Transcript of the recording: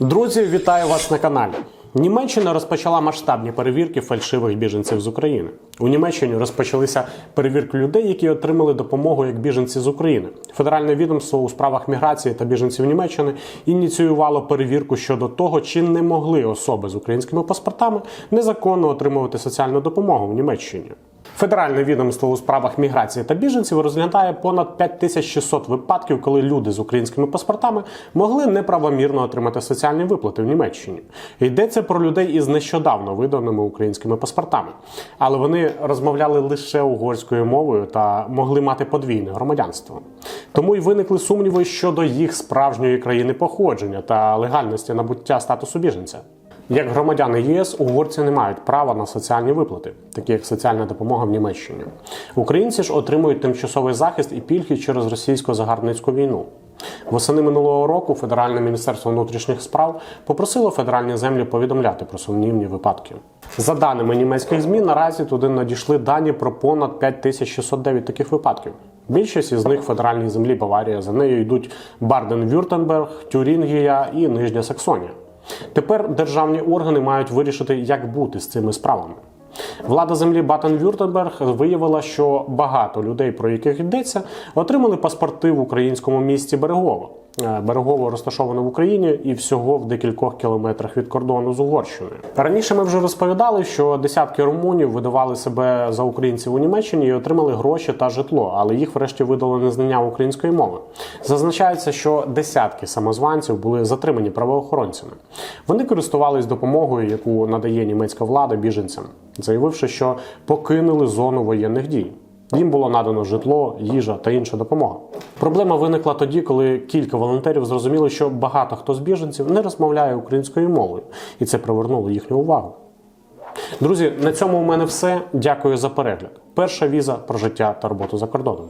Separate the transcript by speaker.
Speaker 1: Друзі, вітаю вас на каналі. Німеччина розпочала масштабні перевірки фальшивих біженців з України. У Німеччині розпочалися перевірки людей, які отримали допомогу як біженці з України. Федеральне відомство у справах міграції та біженців Німеччини ініціювало перевірку щодо того, чи не могли особи з українськими паспортами незаконно отримувати соціальну допомогу в Німеччині. Федеральне відомство у справах міграції та біженців розглядає понад 5600 випадків, коли люди з українськими паспортами могли неправомірно отримати соціальні виплати в Німеччині. Йдеться про людей із нещодавно виданими українськими паспортами, але вони розмовляли лише угорською мовою та могли мати подвійне громадянство. Тому й виникли сумніви щодо їх справжньої країни походження та легальності набуття статусу біженця. Як громадяни ЄС, угорці не мають права на соціальні виплати, такі як соціальна допомога в Німеччині. Українці ж отримують тимчасовий захист і пільги через російсько-загарбницьку війну. Восени минулого року Федеральне міністерство внутрішніх справ попросило федеральні землі повідомляти про сумнівні випадки. За даними німецьких змі, наразі туди надійшли дані про понад 5609 таких випадків. Більшість із них федеральні землі Баварія. За нею йдуть Барден-Вюртенберг, Тюрінгія і Нижня Саксонія. Тепер державні органи мають вирішити, як бути з цими справами. Влада землі Батен-Вюртенберг виявила, що багато людей, про яких йдеться, отримали паспорти в українському місті Берегово. Е, Берегово розташовано в Україні і всього в декількох кілометрах від кордону з Угорщиною. Раніше ми вже розповідали, що десятки румунів видавали себе за українців у Німеччині і отримали гроші та житло, але їх врешті видало незнання української мови. Зазначається, що десятки самозванців були затримані правоохоронцями. Вони користувались допомогою, яку надає німецька влада біженцям, заявивши, що покинули зону воєнних дій. Їм було надано житло, їжа та інша допомога. Проблема виникла тоді, коли кілька волонтерів зрозуміли, що багато хто з біженців не розмовляє українською мовою, і це привернуло їхню увагу. Друзі, на цьому у мене все. Дякую за перегляд. Перша віза про життя та роботу за кордоном.